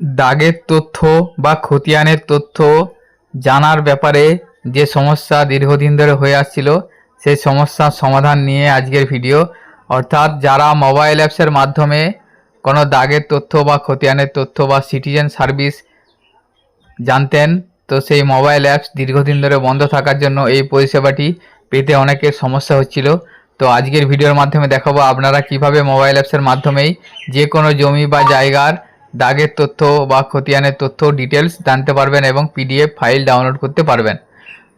দাগের তথ্য বা খতিয়ানের তথ্য জানার ব্যাপারে যে সমস্যা দীর্ঘদিন ধরে হয়ে আসছিল, সেই সমস্যার সমাধান নিয়ে আজকের ভিডিও। অর্থাৎ যারা মোবাইল অ্যাপসের মাধ্যমে কোনো দাগের তথ্য বা খতিয়ানের তথ্য বা সিটিজেন সার্ভিস জানতেন, তো সেই মোবাইল অ্যাপস দীর্ঘদিন ধরে বন্ধ থাকার জন্য এই পরিষেবাটি পেতে অনেকের সমস্যা হচ্ছিল। তো আজকের ভিডিওর মাধ্যমে দেখাবো আপনারা কীভাবে মোবাইল অ্যাপসের মাধ্যমেই যে কোনো জমি বা জায়গার দাগের তথ্য বা খতিয়ানের তথ্য ডিটেলস জানতে পারবেন এবং পিডিএফ ফাইল ডাউনলোড করতে পারবেন।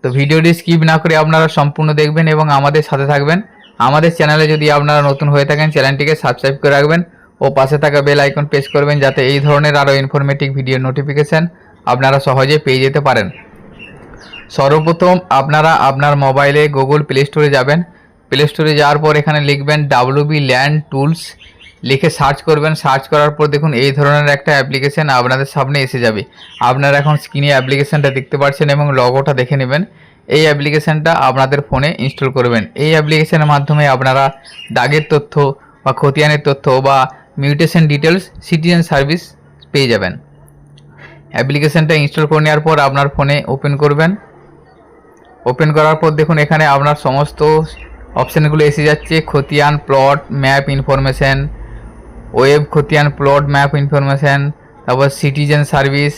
তো ভিডিওটি স্কিপ না করে আপনারা সম্পূর্ণ দেখবেন এবং আমাদের সাথে থাকবেন। আমাদের চ্যানেলে যদি আপনারা নতুন হয়ে থাকেন চ্যানেলটিকে সাবস্ক্রাইব করে রাখবেন ও পাশে থাকা বেল আইকন প্রেস করবেন যাতে এই ধরনের আরও ইনফরমেটিভ ভিডিও নোটিফিকেশান আপনারা সহজে পেয়ে যেতে পারেন। সর্বপ্রথম আপনারা আপনার মোবাইলে গুগল প্লে স্টোরে যাবেন। প্লে স্টোরে যাওয়ার পর এখানে লিখবেন ডাব্লিউবি ল্যান্ড টুলস লিখে সার্চ করবেন, সার্চ করার পর দেখুন এই ধরনের একটা অ্যাপ্লিকেশন আপনাদের সামনে এসে যাবে। আপনারা এখন স্ক্রিনে অ্যাপ্লিকেশনটা দেখতে পাচ্ছেন এবং লগোটা দেখে নেবেন। এই অ্যাপ্লিকেশনটা আপনাদের ফোনে ইনস্টল করবেন। এই অ্যাপ্লিকেশনের মাধ্যমে আপনারা দাগের তথ্য বা খতিয়ানের তথ্য বা মিউটেশন ডিটেলস সিটিজেন সার্ভিস পেয়ে যাবেন। অ্যাপ্লিকেশনটা ইনস্টল করে নেওয়ার পর আপনার ফোনে ওপেন করবেন। ওপেন করার পর দেখুন এখানে আপনার সমস্ত অপশানগুলো এসে যাচ্ছে। খতিয়ান প্লট ম্যাপ ইনফরমেশন ওয়েব, খতিয়ান, প্লট, ম্যাপ, ইনফরমেশন, তারপর সিটিজেন সার্ভিস,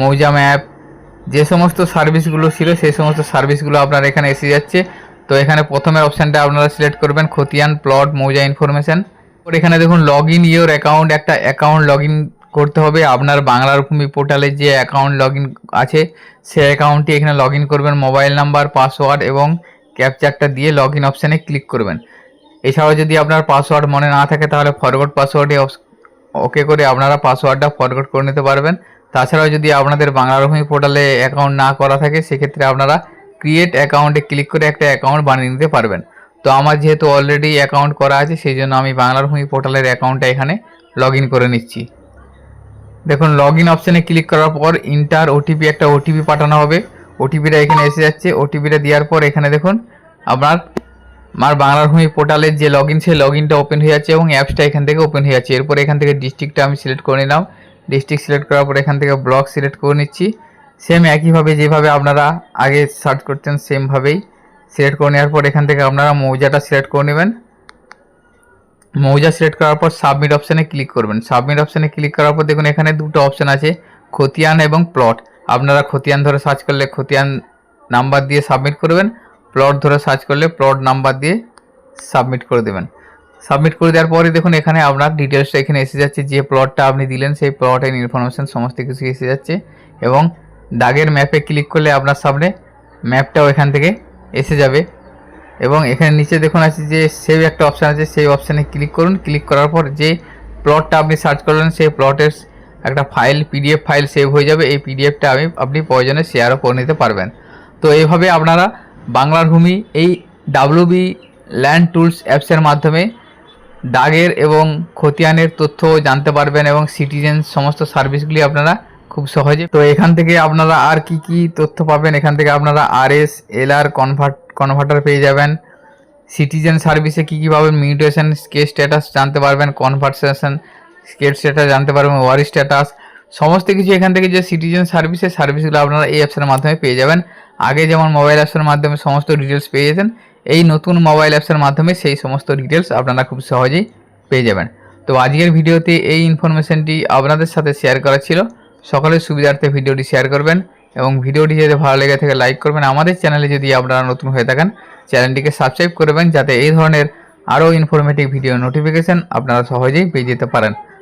মৌজা ম্যাপ, যে সমস্ত সার্ভিসগুলো ছিল সেই সমস্ত সার্ভিসগুলো আপনার এখানে এসে যাচ্ছে। তো এখানে প্রথমের অপশানটা আপনারা সিলেক্ট করবেন, খতিয়ান, প্লট, মৌজা, ইনফরমেশন। এখানে দেখুন লগ ইন ইয়োর অ্যাকাউন্ট একটা অ্যাকাউন্ট লগ করতে হবে। আপনার বাংলার ভূমি পোর্টালে যে অ্যাকাউন্ট লগ আছে সেই অ্যাকাউন্টটি এখানে লগ করবেন মোবাইল নাম্বার পাসওয়ার্ড এবং ক্যাপচারটা দিয়ে লগ ইন অপশানে ক্লিক করবেন। এছাড়াও যদি আপনার পাসওয়ার্ড মনে না থাকে, তাহলে ফরওয়ার্ড পাসওয়ার্ডে ওকে করে আপনারা পাসওয়ার্ডটা ফরওয়ার্ড করে নিতে পারবেন। তাছাড়াও যদি আপনাদের বাংলার ভূমি পোর্টালে অ্যাকাউন্ট না করা থাকে, সেক্ষেত্রে আপনারা ক্রিয়েট অ্যাকাউন্টে ক্লিক করে একটা অ্যাকাউন্ট বানিয়ে নিতে পারবেন। তো আমার যেহেতু অলরেডি অ্যাকাউন্ট করা আছে, সেই জন্য আমি বাংলার ভূমি পোর্টালের অ্যাকাউন্টটা এখানে লগ করে নিচ্ছি। দেখুন লগ ইন অপশানে ক্লিক করার পর ইন্টার ওটিপি একটা ওটিপি পাঠানো হবে। ওটিপিটা এখানে এসে যাচ্ছে। ওটিপিটা দেওয়ার পর এখানে দেখুন, আপনার আমার বাংলার ভূমি পোর্টালের যে লগ ইন সেই লগ ইনটা ওপেন হয়ে যাচ্ছে এবং অ্যাপসটা এখান থেকে ওপেন হয়ে যাচ্ছে। এরপর এখান থেকে ডিস্ট্রিক্টটা আমি সিলেক্ট করে নিলাম। ডিস্ট্রিক্ট সিলেক্ট করার পর এখান থেকে ব্লক সিলেক্ট করে নিচ্ছি। সেম একইভাবে যেভাবে আপনারা আগে সার্চ করতেন সেমভাবেই সিলেক্ট করে নেওয়ার পর এখান থেকে আপনারা মৌজাটা সিলেক্ট করে নেবেন। মৌজা সিলেক্ট করার পর সাবমিট অপশানে ক্লিক করবেন। সাবমিট অপশানে ক্লিক করার পর দেখুন এখানে দুটো অপশান আছে, খতিয়ান এবং প্লট আপনারা খতিয়ান ধরে সার্চ করলে খতিয়ান নাম্বার দিয়ে সাবমিট করবেন। প্লট ধরে সার্চ করলে প্লট নাম্বার দিয়ে সাবমিট করে দেবেন। সাবমিট করে দেওয়ার পরে দেখুন এখানে আপনার ডিটেলসটা এখানে এসে যাচ্ছে, যে প্লটটা আপনি দিলেন সেই প্লটের ইনফরমেশন সমস্ত কিছু এসে যাচ্ছে এবং দাগের ম্যাপে ক্লিক করলে আপনার সামনে ম্যাপটাও এখান থেকে এসে যাবে এবং এখানে নিচে দেখুন আছে যে সেভ একটা অপশান আছে, সেই অপশানে ক্লিক করুন। ক্লিক করার পর যে প্লটটা আপনি সার্চ করলেন, সেই প্লটের একটা ফাইল পিডিএফ ফাইল সেভ হয়ে যাবে। এই পিডিএফটা আমি, আপনি প্রয়োজনে শেয়ারও করে নিতে পারবেন। তো এইভাবে আপনারা বাংলার ভূমি এই ডাব্লিউবি ল্যান্ড টুলস অ্যাপসের মাধ্যমে দাগের এবং খতিয়ানের তথ্য জানতে পারবেন এবং সিটিজেন সমস্ত সার্ভিসগুলি আপনারা খুব সহজে তো এখান থেকে আপনারা আর কি কি তথ্য পাবেন? এখান থেকে আপনারা R S L R convert converter পেয়ে যাবেন। সিটিজেন সার্ভিসে কী কী পাবেন? মিউটেশন স্কেট স্ট্যাটাস জানতে পারবেন কনভার্সেশন স্কেট স্ট্যাটাস জানতে পারবেন ওয়ারি স্ট্যাটাস সমস্ত কিছু এখান থেকে যে সিটিজেন সার্ভিসের সার্ভিসগুলো আপনারা এই অ্যাপসের মাধ্যমে পেয়ে যাবেন। আগে যেমন মোবাইল অ্যাপসের মাধ্যমে সমস্ত ডিটেলস পেয়ে যেতেন, এই নতুন মোবাইল অ্যাপসের মাধ্যমে সেই সমস্ত ডিটেলস আপনারা খুব সহজেই পেয়ে যাবেন। তো আজকের ভিডিওতে এই ইনফরমেশনটি আপনাদের সাথে শেয়ার করা ছিল। সকলের সুবিধার্থে ভিডিওটি শেয়ার করবেন এবং ভিডিওটি যদি ভালো লেগে থাকে লাইক করবেন। আমাদের চ্যানেলে যদি আপনারা নতুন হয়ে থাকেন চ্যানেলটিকে সাবস্ক্রাইব করবেন, যাতে এই ধরনের আরও ইনফরমেটিভ ভিডিও নোটিফিকেশান আপনারা সহজেই পেয়ে যেতে পারেন।